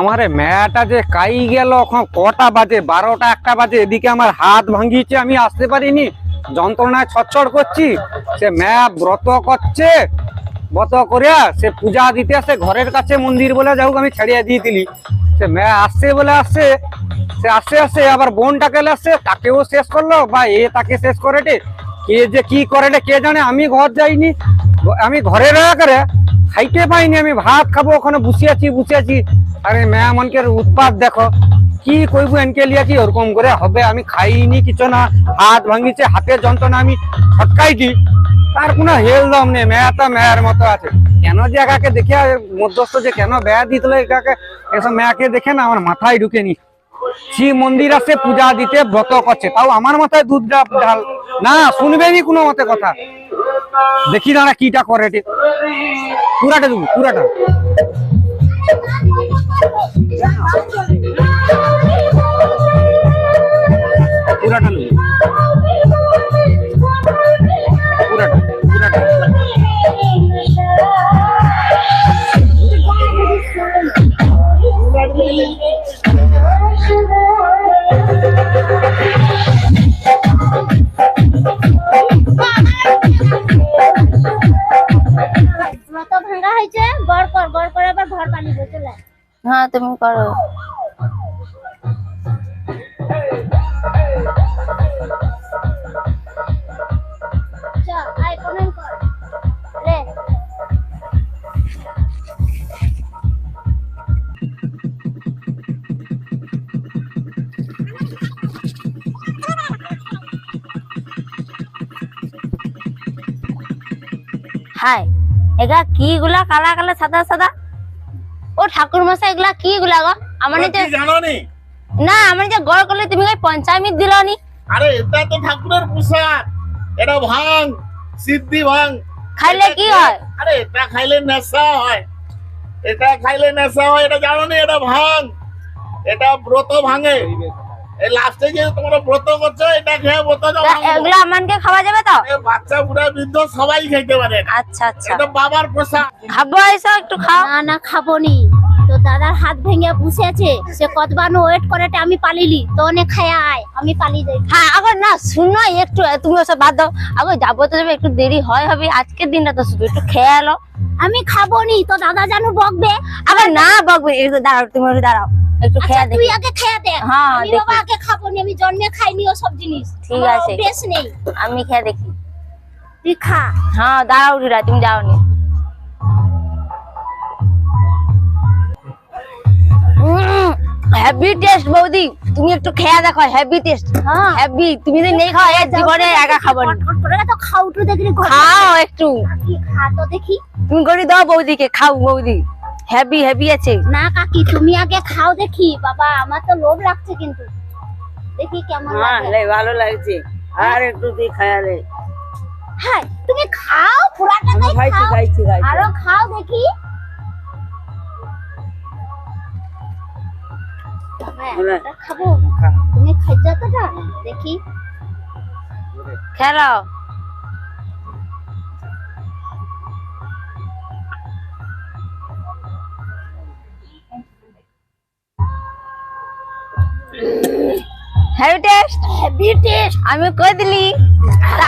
আমার মেয়াটা যে কাই গেল কটা বাজে? বারোটা, একটা বাজে। এদিকে আমার হাত ভাঙিয়েছে, আমি আসতে পারিনি। যন্ত্রণায় ছটছট করছি। সে মেয়া ব্রত করছে। ব্রত করিয়া সে পূজা দিতে আসে ঘরের কাছে মন্দির বলে, যাই আমি ছাড়িয়ে দিয়ে দিলি। সে মেয়া আসছে বলে আসছে সে আসছে আসছে আবার বোনটাকে আসছে তাকেও শেষ করল? বা এ তাকে শেষ করেটে? কে যে কি করেটে কে জানে? আমি ঘর যাইনি। আমি ঘরে রয়ে করে খাইতে পাইনি, আমি ভাত খাব, ওখানে বসে আছি বসে আছি। আরে মেয়া মনকের উৎপাদ দেখো, কি কইবো এনকে লিয়া কি ওরকম করে হবে? আমি খাইনি কিছু না, হাত ভাঙিছে হাতের যন্ত্রণা, আমি ছটকাইছি তার কোনো হেল দম নেই মেয়াটা মেয়ার মতো আছে। কেন যে একাকে দেখে মধ্যস্থ যে কেন বেয়া দিতলে একাকে? এসব মেয়াকে দেখে না আমার মাথায় ঢুকে নি শিব মন্দির আছে, পূজা দিতে ব্রত করছে, তাও আমার মাথায় দুধ ঢাল না শুনবেনি কোনো মতে কথা। দেখি দাঁড়া কিটা করে। পুরাটা দেবো পুরাটা। পুরাটা নেব। হয়েছে গড় কর গড় করে আবার ঘর বানিয়ে চলে হ্যাঁ তুমি করো। চ এগা কি গুলা? কালা কালা সাদা সাদা? ও ঠাকুর মশাই এগুলা কি গুলা গো? আমার জানো নি? না আমার যে গড় করলে তুমি ওই পঞ্চামৃত দিল নি। আরে এটা তো ঠাকুরের প্রসাদ এটা ভাঙ সিদ্ধি ভাঙ। খাইলে কি হয়? আরে এটা খাইলে নেশা হয়। এটা খাইলে নেশা হয় এটা জানো এটা ভাঙ। এটা ব্রত ভাঙে। লাস্টে যে তোমরা ব্রত করছ এটা খেয়ে ব্রত তা আমানকে খাওয়া যাবে তো? বাচ্চা বুড়া বৃদ্ধ সবাই খেতে পারে। আচ্ছা আচ্ছা। এটা বাবার প্রসাদ খাব এসো একটু খাও। না না খাব নি তো দাদার হাত ভেঙে বসে আছে। সে ওয়েট করেটে আমি পালিলি। তো অনেক খায় আয় আমি পালিয়ে যাই। হ্যাঁ আবার না শুনো একটু তুমি ওসব বাদ দাও। আবার যাব তো যাবে একটু দেরি হয় হবে। আজকের দিনটা তো শুধু একটু খেয়ে এলো আমি খাব নি তো দাদা জানো বকবে। আবার না বকবে দাঁড়াও তুমি দাঁড়াও। একটু আচ্ছা খেয়ে তুই আগে খেয়ে দে। হ্যাঁ, আমি বাবা আগে খাব নি আমি জন্মে খাইনি ও সব জিনিস। ঠিক আছে। অভ্যেস নেই। আমি খেয়ে দেখি। তুই খা। হ্যাঁ দাঁড়াও রিরা তুমি যাও নি হেভি টেস্ট বৌদি তুমি একটু খেয়া দেখো হেভি টেস্ট হ্যাঁ। হেভি তুমি যদি নেই খাও এর জীবনে একা খাব না। তো খাও তো দেখি খাও একটু। খা তো দেখি। তুমি করে দাও বৌদিকে খাও বৌদি। হেভি হেভি আছে। না কাকি তুমি আগে খাও দেখি। বাবা আমার তো লোভ লাগছে কিন্তু। দেখি কেমন লাগে। ভালো লাগছে। আর একটু দিয়ে খায়ালে হ্যাঁ তুমি খাও পুরাটা তাই খাইছি খাইছি আরও খাও দেখি। হ্যাঁ, খাব। তুমি খাইছো তো দেখি। খেলো হেভি টেস্ট হেভি টেস্ট আমি কই দিলি?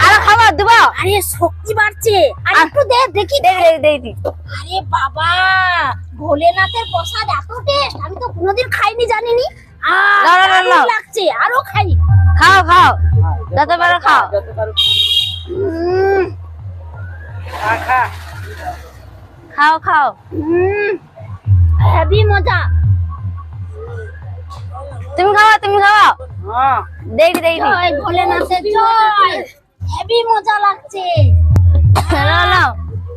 আরও খাবার দিব? আরে শক্তি বাড়ছে। আর একটু দে দেখি। দেই দেই দি। আরে বাবা ভোলেনাথের প্রসাদ এত টেস্ট আমি তো কোনোদিন খাইনি জানিনি। লাগছে আরও খাই। খাও খাও। যত পারো খাও। যত পারো খাও। খাও হেভি মজা। তুমি খাওয়া তুমি খাওয়া হ্যাঁ দেই দেই জয় ভোলেনাথের জয়। হেভি মজা লাগছে। নাও নাও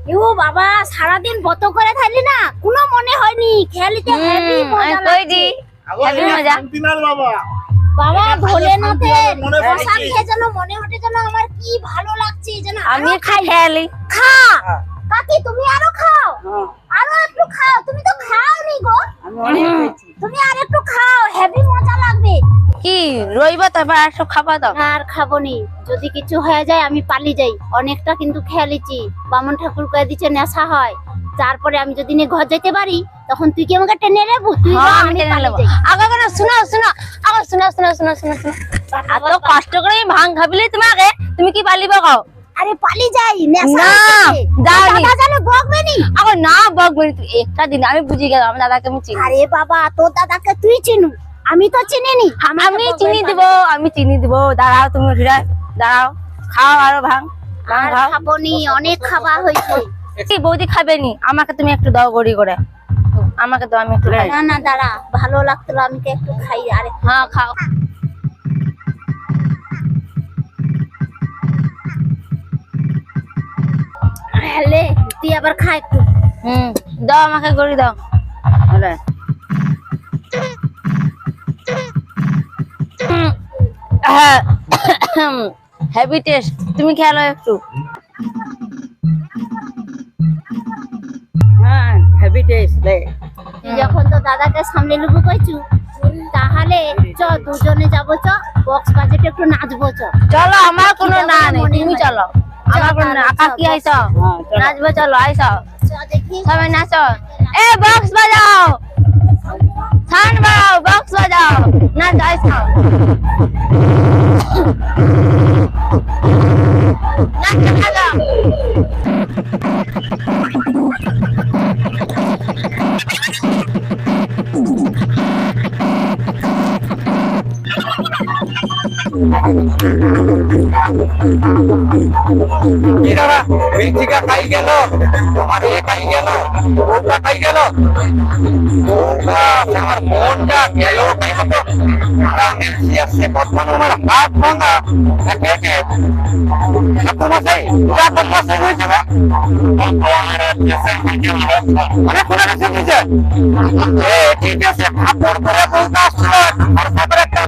ইউ বাবা সারাদিন বত করে থাকলি না? কোনো মনে হয়নি। খেলিতে হেভি মজা লাগছে। হেভি মজা। শান্তিনাথ বাবা। বাবা ভোলেনাথের মনে প্রসাদ খেয়ে যেন মনে হচ্ছে যেন আমার কি ভালো লাগছে যেন আমি খাই। খেয়ালি। খা। কাকি তুমি আরও খাও। হ্যাঁ। আরও একটু খাও। তুমি তো খাওনি গো। আমি অনেক খাইছি। তুমি আর একটু খাও। হেভি মজা লাগবে। কি রইব তারপর আর সব খাবা তো আর খাব নি। যদি কিছু হয়ে যায় আমি পালিয়ে যাই। অনেকটা কিন্তু খেয়ালিছি। বামন ঠাকুর কয়ে দিচ্ছে নেশা হয়। তারপরে আমি যদি নিয়ে ঘর যেতে পারি তখন তুই কি আমাকে টেনে নেব? তুই হ্যাঁ, আমি টেনে নেব। আগে কেন শুনো শুনো আগে শুনো শুনো শুনো শুনো শুনো। এত কষ্ট করে আমি ভাং খাবিলি তোমাকে তুমি কি পালিব কও? আরে পালিয়ে যাই নেশা। দাদা জানে বকবে নি। আগে না বকবি তুই একটা দিন আমি বুঝি গেলাম আমার দাদাকে আমি চিনি। আরে বাবা তোর দাদাকে তুই চিনু আমি তো চিনি নি আমাকে আমি চিনি। দিব আমি চিনি দিব। দাঁড়াও তুমি হৃদয় দাঁড়াও। খাও আরও ভাং আর খাব নি অনেক খাবার হয়েছে। কি বৌদি খাবে নি? আমাকে তুমি একটু দাও গড়ি করে। আমাকে দাও আমি একটু না না দাঁড়া। ভালো লাগতো আমাকে একটু খাই আরে হ্যাঁ খাও। হেলে তুই আবার খা একটু। হুম দাও আমাকে গড়ি দাও। আরে হেভি টেস্ট তুমি খেলো একটু। হ্যাঁ হেভি টেস্ট যখন তো দাদাকে সামনে লুকু কইছু তাহলে চ দুজনে যাব চ বক্স বাজেটে একটু নাচবো চ। চলো আমার কোনো না নেই তুমি চলো। আমার কোনো না। আকা কি আইছো? হ্যাঁ নাচবো চলো আইছো। চ দেখি। সবাই নাচো। এ বক্স বাজাও। সাউন্ড বাড়াও বক্স বাজাও না জয় সাউন্ড নাচতে থাকো দাদা মিথিকা খাই গেল? আমার এ খাই গেল? বউটা খাই গেল? আমার মনটা গেল খাই মতো সে বর্তমান আমার হাত ভাঙা। একে একে। ঠাকুরমশাই যা বদমাশাই হয়েছে না? অনেক কোনো কিছু দিয়েছে ঠিক আছে কাপড় পরে বউটা আসছিল আর তারপরে একটা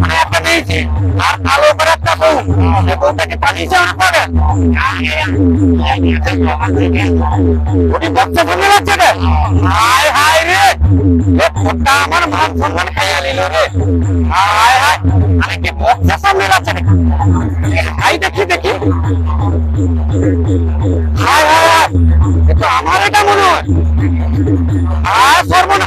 মানে একটা দিয়েছি আর কালো করে একটা বউ সে বউটাকে পালিয়েছে অনেক করে ওটি বাচ্চা ফেলে রে হায় হায় রে! ফোনটা আমার এটা মনে হয়। সর্বনা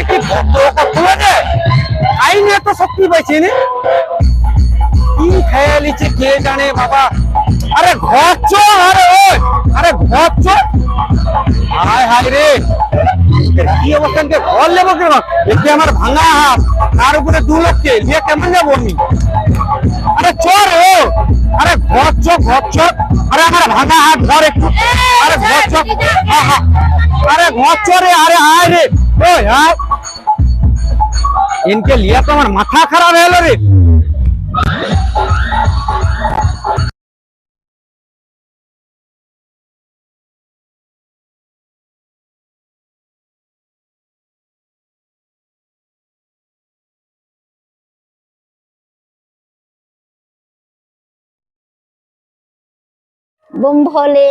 এটা আইনে এত শক্তি পাইছে কি খেয়ে কে জানে বাবা? আরে ঘচ্ছ, আরে ওই, আরে ঘচ্ছ। হায় হায় রে। কি অবস্থান ঘর নেব কেন? এতে আমার ভাঙা হাত? তার উপরে দু লক্ষে কেমন যাব আমি? চোর ও। আরে ঘর চোখ ঘর চোখ। আরে আমার ভাঙা হাত ঘর একটু। আরে ঘর চোখ। আরে ঘর চোরে আরে আয় রে। ও यार इनके लिए तो हमारा माथा खराब है लो रे বম ভোলে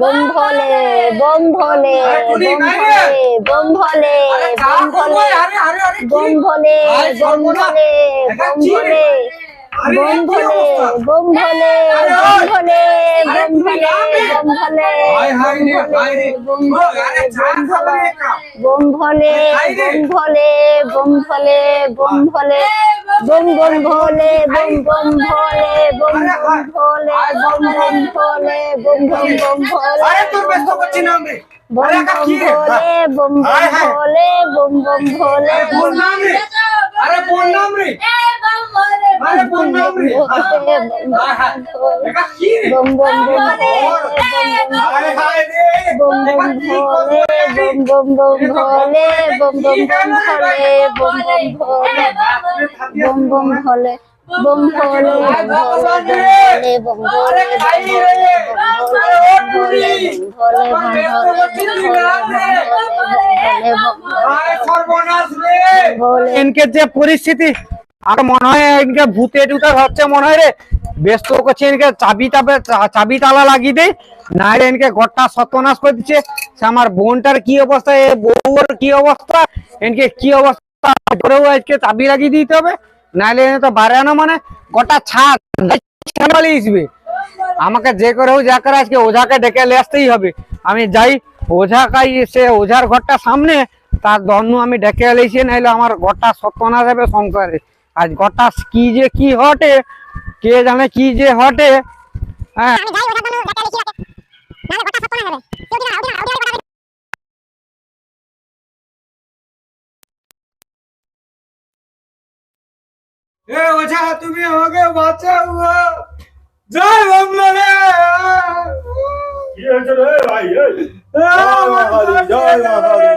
বম ভোলে বম ভোলে বম ভোলে বম ভোলে বম ভোলে বম ভোলে বম ভোলে বম ভোলে বোম ভোলে বোম ভোলে বোম ভোলে বোম ভোলে বোম ভোলে বোম ভোলে বোম ভোলে বোম ভোলে বোম ভোলে বোম ভোলে বোম বোম ভোলে বোম বোম ভোলে বোম বোম ভোলে বোম বোম ভোলে বোম বোম বোম ভোলে আরে তোর ব্যস্ত করছিস না আমি। বম বম ভোলে বম বম ভোলে বম বম ভোলে আরে প্রণাম রে। রে? বম বম ভোলে বম বম ভোলে বম বম ভোলে বম বম ভোলে বম বম ভোলে বম বম ভোলে বম বম ভোলে যে পরিস্থিতি আর মনে হয় ভূতে টুতে হচ্ছে মনে হয় রে ব্যস্ত করছে এনকে চাবি টাবে চাবি তালা লাগিয়ে দেয় না এনকে ঘরটা সত্যনাশ করে দিচ্ছে আমার বোনটার কি অবস্থা এ বউর কি অবস্থা এনকে কি অবস্থা আজকে চাবি লাগিয়ে দিতে হবে নাইলে তো বারে আনা মানে গোটা ছাদ আসবে আমাকে যে করে হোক, যা করে আজকে ওঝাকে ডেকে নিয়ে আসতেই হবে। আমি যাই, ওঝা কাই সে ওঝার ঘরটা সামনে, তার দন্য আমি ডেকে এলেছি নাইলে আমার ঘরটা সত্যনা যাবে সংসারে। আজ ঘরটা কি যে কি হটে, কে জানে কি যে হটে হ্যাঁ। এ ওঝা তুমি আমাকে বাঁচাও জয় বাংলা কি হয়েছে রে ভাই জয়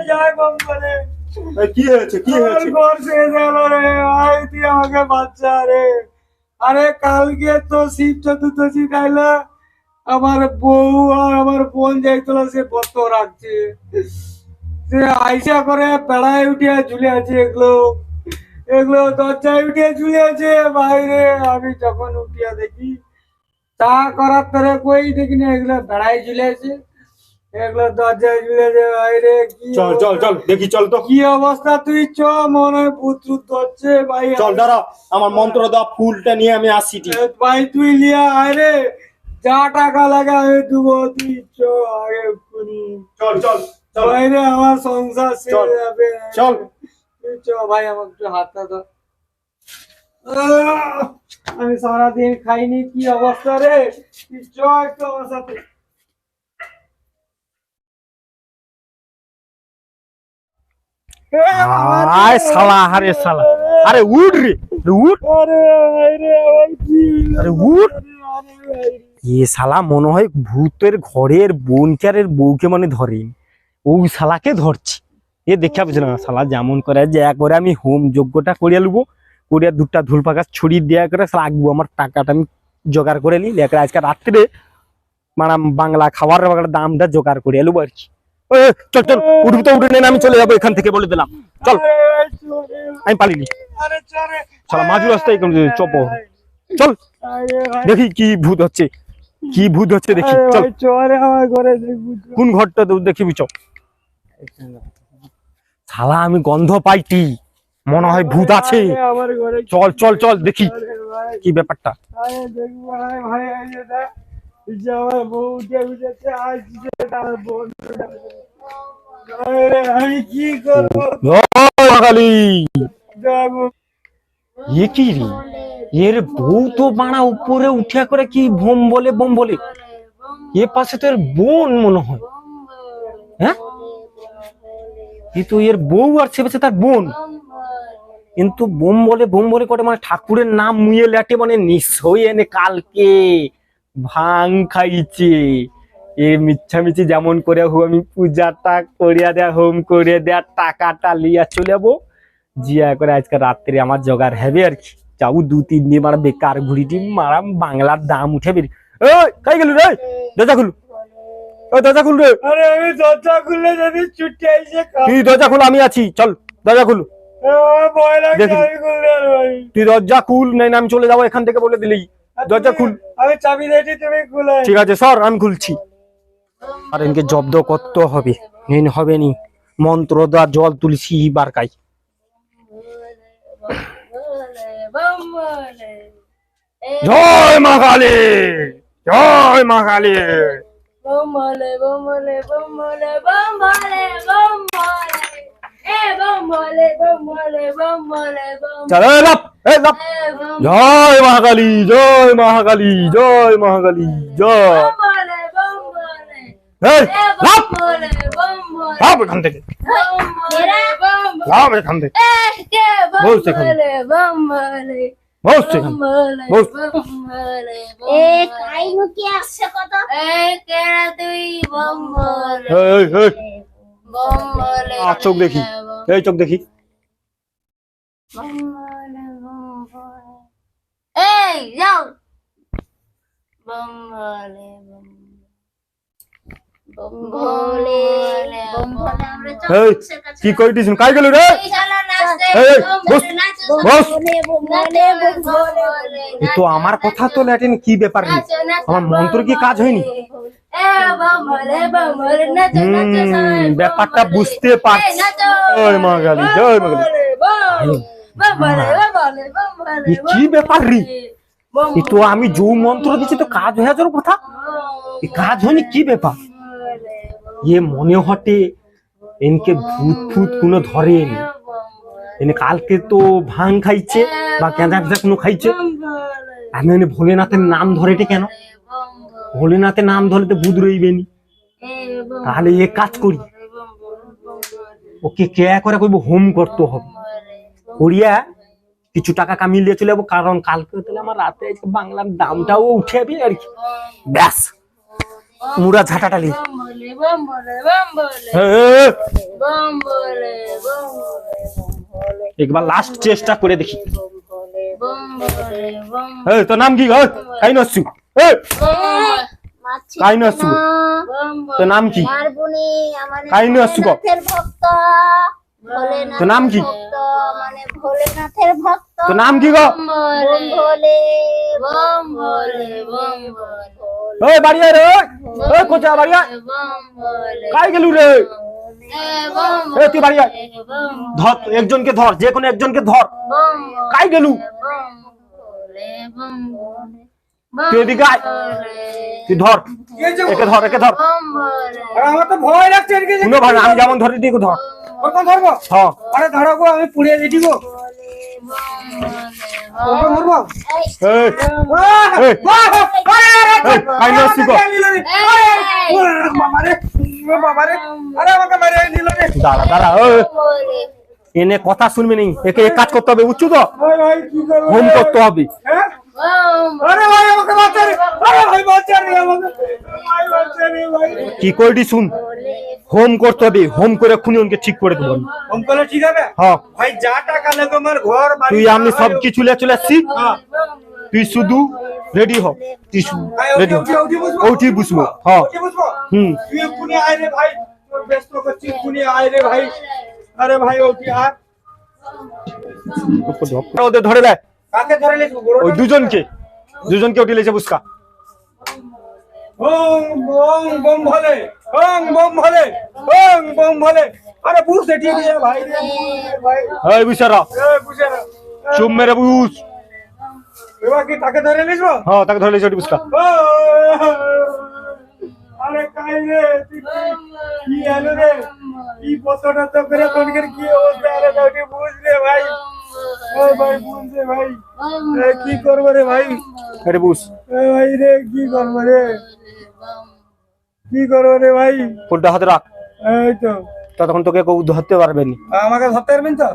জয় বাংলা এই কি হয়েছে কি হয়েছে? ঘর শেষ হলো রে ভাই তুই আমাকে বাচ্চা রে। আরে কালকে তো শিব চতুর্দশী খাইলা। আমার বউ আর আমার বোন যাইছিল সে বত রাখছে। সে আইসা করে পেড়ায় উঠিয়া ঝুলে আছে এগুলো। এগুলো দরজায় উঠিয়া ঝুলে আছে বাইরে। আমি যখন উঠিয়া দেখি চা করার তরে কই দেখি না এগুলো বেড়ায় ঝুলে আছে এগুলো দরজায় ঝুলে আছে বাইরে কি চল চল চল দেখি চল তো। কি অবস্থা তুই? চ মনে ভূত ধরছে ভাই চল দাঁড়া আমার মন্ত্র দেওয়া ফুলটা নিয়ে আমি আসছি ভাই তুই লিয়া আয় রে। যা টাকা লাগা আমি দেবো তুই চ আগে চল চল আমার সংসার চল, চ ভাই আমাকে একটু হাতটা দাও আমি সারাদিন খাইনি কি অবস্থা রে? তুই চ একটু আমার সাথে আয় শালা আরে শালা। আরে উঠ রে রে উঠ। আরে ভাই রে আমার কি আরে উঠ। আরে ভাই রে। এ শালা মনে হয় ভূতের ঘরের বোনচারের বউকে মানে ধরে ওই শালাকে ধরছি। এ দেখে পাচ্ছি না শালা যেমন করে যে করে আমি হোম যজ্ঞটা করিয়া লুবো করিয়া দুটা ধুল পাকা ছড়িয়ে দেওয়া করে আঁকবো আমার টাকাটা আমি জোগাড় করে নিই লেখা আজকে রাত্রে মানে বাংলা বাংলা দামটা জোগাড় করিয়া লুবো আর কি চল চল উঠবি তো উঠে আমি চলে যাব এখান থেকে বলে দিলাম চল। আমি পালিনি। শালা মাঝি রাস্তায় চপ চল দেখি কি ভূত হচ্ছে কি ভূত হচ্ছে দেখি চল। কোন ঘরটা তো দেখিবি চ শালা আমি গন্ধ পাইটি মনে হয় ভূত আছে। চল চল চল দেখি কি ব্যাপারটা। বোন। আমি কি করব? এ কি রে? এর বউ তো বাড়া উপরে উঠিয়া করে কি বোম বলে বোম বলে? এ পাশে তো এর বোন মনে হয়। হ্যাঁ? এ তো এর বউ আর পাশে তার বোন। কিন্তু বোম বলে বোম বলে করে মানে ঠাকুরের নাম মুয়ে লেটে মানে নিশ্চয়ই এনে কালকে ভাং খাইছে। এ মিচ্ছামিছি যেমন করে হোক, আমি পূজাটা করিয়া দেয়া, হোম করিয়া দেয়া, টাকাটা লিয়া চলে যাব। জিয়া করে আজকে রাত্রে আমার জোগাড় হবে আর কি। যাব দু, তিন দিন মারা বেকার ঘুরিটি মারাম, বাংলার দাম উঠে বেরি। ওই কাই গেল রে? দরজা খুল। ও দরজা খুল রে। আরে আমি দরজা খুললে যদি ছুটে আইসে তুই দরজা খুল আমি আছি। চল দরজা খুল। তুই দরজা খুল নাই না আমি চলে যাব এখান থেকে বলে দিলেই। দরজা খুল। আমি চাবি দিয়েছি তুমি খুলে। ঠিক আছে সর আমি খুলছি। আর এনকে জব্দ করতে হবে। নিন হবে নি। মন্ত্র দা জল তুলসী বারকাই। জয় মা কালী! জয় মা কালী! বম্বলে বম্বলে বম্বলে বম্বলে বম্বলে এ বম্বলে বম্বলে বম্বলে চল এই লাপ এই লাপ জয় মহাকালী জয় মহাকালী জয় মহাকালী জয়। বম্বলে বম্বলে এই লাপ বম্বলে বম্বলে লাপ এখান থেকে। বম্বলে বম্বলে লাপ এখান থেকে। এ কে বস এখানে। বম্বলে বম্বলে এখানে বম্বলে বস। বম্বলে এ কাইনু কি আসছে কত? এ কে তুই বম্বলে এই এই বম্বলে আ, চোখ দেখি। এই চোখ দেখি। বম্বলে বম্বলে এই যাও। বম ভোলে বম ভোলে বম ভোলে আমরা এই কি কইটিস কাই গেল রে? তো আমার কথা তো ল্যাটিন কি ব্যাপার রে? আমার মন্ত্র কি কাজ হয়নি? হুম ব্যাপারটা বুঝতে পারছি। জয় মা কালী জয় মা কালী কি ব্যাপার রে? তো আমি যে মন্ত্র দিচ্ছি তো কাজ হয়ে যাওয়ার কথা? কাজ হয়নি কি ব্যাপার? ইয়ে মনে হটে এনকে ভূত ফুত কোনো ধরেন এনে কালকে তো ভাং খাইছে বা কেঁদা ফেঁদা কোনো খাইছে আমি এনে ভোলেনাথের নাম ধরেটে কেন ভোলেনাথের নাম ধরে তো ভূত রইবেনি তাহলে এ কাজ করি ওকে কে করে কইব হোম করতে হবে করিয়া কিছু টাকা কামিয়ে চলে যাব কারণ কালকে তাহলে আমার রাতে বাংলার দামটাও উঠে যাবে আর কি ব্যাস মুড়া ঝাঁটাটালি। একবার লাস্ট চেষ্টা করে দেখি। তোর নাম কি কাই নসু কাই নসু তোর নাম কি? কাই? ভোলেনাথের ভক্ত তোর নাম কি? মানে ভোলেনাথের ভক্ত। তোর নাম কি গো? ভোলে বম ভোলে বম ভোলে ওই বাড়ি রে ওই। কোচা বাড়ি কাই গেলু রে? এ তুই বাড়ি ধর একজনকে ধর যে কোনো একজনকে ধর। কাই গেলু? তুই এদিকে আয়। তুই ধর একে ধর একে ধর। আমার তো ভয় লাগছে শুনো ভাই আমি যেমন ধরে দিই ধর। ওরকম ধরবো? হ্যাঁ। আরে ধরো গো আমি পুড়িয়ে ওরকম ধরবো? এই এই। আরে, আমাকে মেরে নিল রে। দাঁড়া দাঁড়া ওই এনে কথা শুনবি নেই একে এক কাজ করতে হবে বুঝছ তো। হোম করতে হবে। হ্যাঁ? কি শুন? হোম করতে হবে হোম করে খুনি ওনকে ঠিক করে দেবো হোম করলে ঠিক হবে? হ্যাঁ। ভাই যা টাকা লাগে আমার ঘর তুই আমি সব কিছু চলে আসছি হ্যাঁ। তুই শুধু রেডি হ। তুই রেডি হ। উঠি, উঠি, উঠি বসবো? ওঠি বুঝব হ্যাঁ হুম। তুই এক্ষুনি আয় রে ভাই তোর ব্যস্ত করছিস এক্ষুনি আয় রে ভাই। আরে ভাই ওটি আয়। ওদের ধরে দেয় কাকে ধরে লেখো ওই দুজনকে। দুজনকে উঠে লেছে বুসকা। ওং ওং বম ভলে ওং বম ভলে ওং বম ভলে আরে বুঝ এটি দিয়ে ভাই রে বুঝ রে ভাই এই বুসারা এ বুঝে চুপ মেরে বুস। এবার কি তাকে ধরে হ্যাঁ তাকে ধরে লেছে ওটি বুসকা। আরে কাই রে কি- কি আলো রে? কি পতটা তো করে তোনকে কি অবস্থা? আরে তোকে বুঝ রে ভাই? কি করব রে ভাই? আরে বুস ভাই রে কি করব রে? কি করব রে ভাই? ফুলটা হাতে রাখ। এই তো। ততক্ষণ তোকে কেউ ধরতে পারবে না। আমাকে ধরতে পারবেন তো?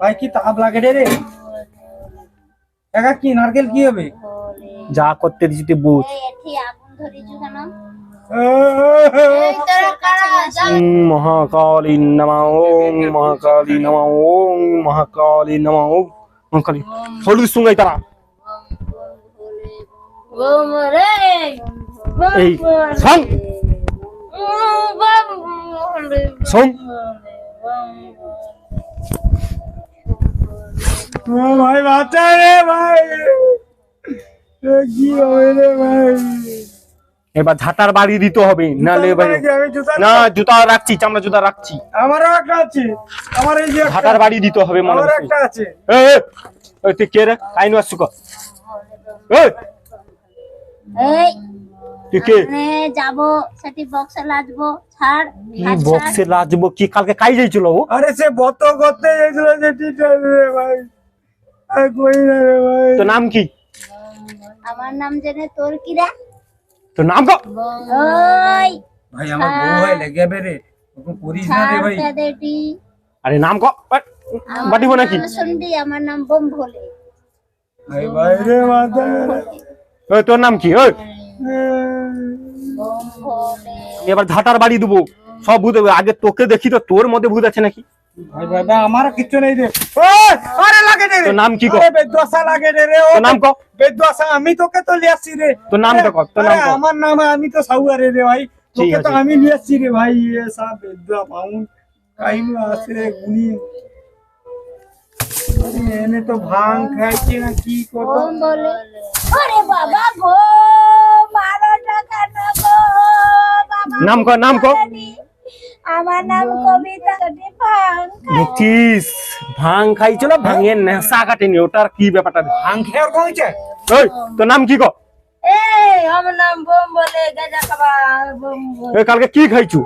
ভাই কি তাপ লাগে রে রে। একা কি নারকেল কি হবে? যা করতে দিছি তুই বুঝ। আগুন ধরিছু কেন? এই তোরা কারা যাও ওম মহাকালী নমঃ ওম মহাকালী নমঃ ওম মহাকালী নমঃ ওম মহাকালী হলুদ সুঙ্গাই তারা এই সং সং ও ভাই বাঁচা রে ভাই। কি হবে রে ভাই? এবার ঝাঁটার বাড়ি দিতে হবে জুতা না জুতা রাখছি চামড়া জুতা রাখছি। আমারও একটা আছে। আমার এই যে ঝাঁটার বাড়ি দিতে হবে মনে আমার একটা আছে। এই, তুই কে রে? আইনু এই তুই কে? যাব সেটি বক্সে লাজবো ছাড় কি বক্সে লাজবো? কি কালকে কাই যাইছিল ও? আরে সে বত করতে গেছিল যে রে ভাই। আর কই না রে ভাই। তোর নাম কি? আমার নাম জেনে তোর কি রে? তোর নাম কো। ওই ভাই আমার বউ হয় লেগে বেরে ওরকম করিস না রে ভাই। আরে নাম কো। বাটিব নাকি শুনবি আমার নাম বোম ভোলে ভাই ভাই রে মাথা ওই তোর নাম কি? ওই। বোম ভোলে আমি এবার ঝাঁটার বাড়ি দেবো। সব ভূত। আগে তোকে দেখি তো তোর মধ্যে ভূত আছে নাকি? ভাই ভাই ভাই, আমার কিচ্ছু নেই রে। ওই, আরে লাগে রে তোর নাম কি কর? আরে বেদুয়াশা লাগে রে রে ও তোর নাম ক? বেদুয়াশা আমি তোকে তো লিয়ে আসছি রে। তোর নামটা ক তোর নাম আরে, ক। আমার নাম আমি তো সাউয়ারে রে ভাই। ঠিক তোকে তো আছে। আমি নিয়ে আসছি রে ভাই এ সব বেদুয়া পাউন কাহিনী আছে রে গুনি আরে, এনে তো ভাং খাইছে না কি করব? বোম বলে। ওরে বাবা গো মারো টাকা না গো বাবা নাম ক নাম ক। আমার নাম কবিতা কটি ভাং ভাং খাইছিল ভাঙের নেশা কাটেনি ওটার কি ব্যাপারটা? ভাং খেয়ে কমেছে ওই তোর নাম কি কর এই আমার নাম বোম বলে গাজা খাবা বোম এই কালকে কি খাইছু?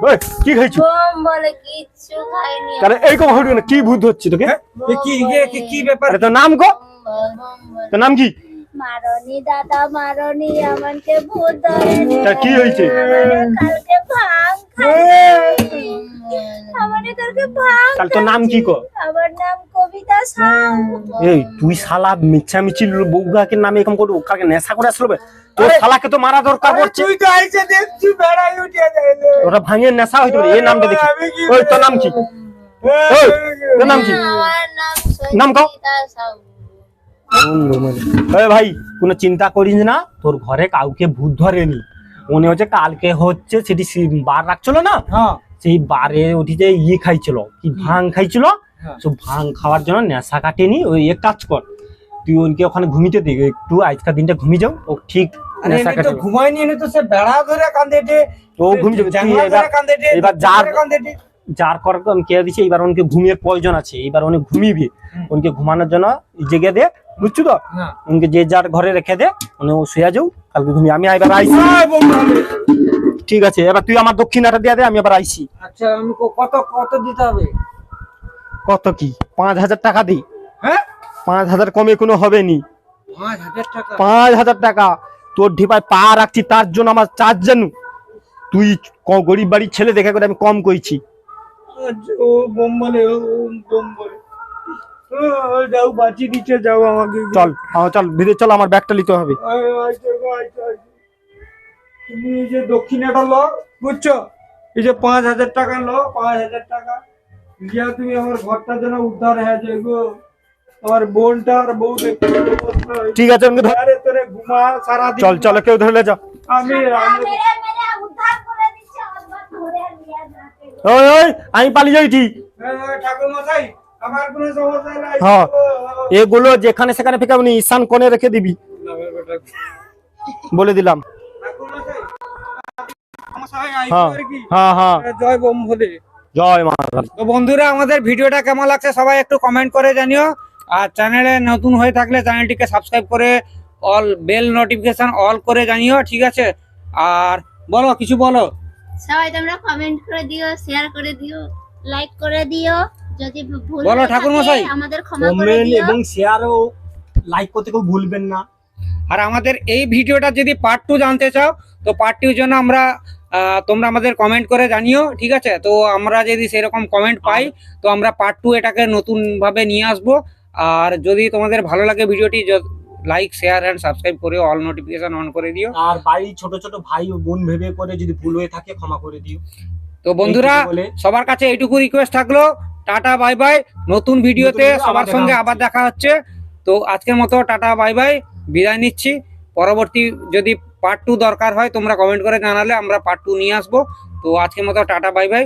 কি খাইছু? বোম বলে কিচ্ছু খাইনি। তাহলে এই কম হইল? না কি ভূত হচ্ছে তোকে? এ কি এ কি- কি ব্যাপার? আরে তোর নাম ক? তোর নাম কি? মারনি দাদা মারনি আমাকে ভূত ধরেনি তা কি হয়েছে? কালকে ভাং খাইছি। আমারে কালকে ভাং তাহলে তোর নাম কি কর আমার নাম কবিতা সাউ। এই তুই শালা মিছামিছি বউগাকে নামে এরকম করে ওখানে নেশা করে আসলো? তোর শালাকে তো মারা দরকার আরে, পড়ছে। তুই তো আইছে দেখছি বেড়াই উঠে যাইলে ওটা ভাঙের নেশা হইতো এই নামটা দেখি। ওই তোর নাম কি? ওই তোর নাম কি? নাম নাম কও। ভাই কোনো চিন্তা করিস না তোর ঘরে কাউকে ভূত ধরেনি। মনে হচ্ছে কালকে হচ্ছে সেটি বার রাখছিল না? হ্যাঁ। সেই বারে যে ইয়ে খাইছিল কি ভাং খাইছিল হ্যাঁ। তো ভাং খাওয়ার জন্য নেশা কাটেনি ওই এক কাজ কর তুই ওনকে ওখানে ঘুমিতে দিই একটু আজকাল দিনটা ঘুমিয়ে যাও ও ঠিক নেশা কাটে তো সে বেড়া ধরে ও ঘুমিয়ে যাবে এবার যার- কর কে দিছে এবার ওনকে ঘুমিয়ে প্রয়োজন আছে এবার উনি ঘুমিয়ে ওনকে ঘুমানোর জন্য জেগে দে বুঝছ তো? উনকে যে যার ঘরে রেখে দে উনি ও শুয়ে যাও কালকে ঘুমিয়ে আমি এবার আইসি ঠিক আছে এবার তুই আমার দক্ষিণাটা দিয়ে দে আমি এবার আইসি আচ্ছা আমি কত কত দিতে হবে? কত কি? পাঁচ হাজার টাকা দিই হ্যাঁ? পাঁচ হাজার কমে কোনো হবে নি পাঁচ হাজার টাকা। তোর ঢিপায় পা রাখছি তার জন্য আমার চার জানু। তুই ক- গরিব বাড়ির ছেলে দেখে করে আমি কম কইছি। ও বোম বলে ও ও বোম বলে ও, ও, যাও বাঁচি দিচ্ছে যাও আমাকে। চল হ্যাঁ, চল ভিতরে চল আমার ব্যাগটা নিতে হবে। তুমি এই যে দক্ষিণাটা লো বুঝছ? এই যে পাঁচ হাজার টাকা লো পাঁচ হাজার টাকা। গিয়া তুমি আমার ঘরটা যেন উদ্ধার হয়ে যায় গো। আমার বোনটা আর বউ। ঠিক আছে আরে তোরে ঘুমা সারাদিন চল চল কেউ ধরলে যা। আমি ওই ওই আমি পালিয়ে যাইছি। ঠাকুর মশাই হ্যাঁ। এগুলো যেখানে সেখানে ফেকাবনি ঈশান কোণে রেখে দিবি। বলে দিলাম। হ্যাঁ হ্যাঁ হ্যাঁ। জয় বোম ভোলে জয় মা তো বন্ধুরা আমাদের ভিডিওটা কেমন লাগছে সবাই একটু কমেন্ট করে জানিও। আর চ্যানেলে নতুন হয়ে থাকলে চ্যানেলটিকে সাবস্ক্রাইব করে অল বেল নোটিফিকেশন অল করে জানিও ঠিক আছে? আর বলো কিছু বলো। সবাই তোমরা কমেন্ট করে দিও শেয়ার করে দিও লাইক করে দিও। যদি ভুল বলো, ঠাকুরমশাই। থাকে আমাদের ক্ষমা করে কমেন্ট দিও। এবং শেয়ারও লাইক করতে কেউ ভুলবেন না। আর আমাদের এই ভিডিওটা যদি পার্ট টু জানতে চাও তো পার্ট টুর জন্য আমরা আহ, তোমরা আমাদের কমেন্ট করে জানিও ঠিক আছে? তো আমরা যদি সেরকম কমেন্ট পাই তো আমরা পার্ট টু এটাকে নতুন ভাবে নিয়ে আসব। আর যদি তোমাদের ভালো লাগে ভিডিওটি লাইক শেয়ার অ্যান্ড সাবস্ক্রাইব করে অল নোটিফিকেশন অন করে দিও। আর বাড়ির ছোট ছোট ভাই ও বোন ভেবে করে যদি ভুল হয়ে থাকে ক্ষমা করে দিও। তো বন্ধুরা বলে। সবার কাছে এইটুকু রিকোয়েস্ট থাকল। টাটা বাই বাই নতুন ভিডিওতে সবার সঙ্গে আবার দেখা হচ্ছে। তো আজকের মতো টাটা বাই বাই বিদায় নিচ্ছি। পরবর্তী যদি পার্ট টু দরকার হয় তোমরা কমেন্ট করে জানালে আমরা পার্ট টু নিয়ে আসব। তো আজকের মতো টাটা বাই বাই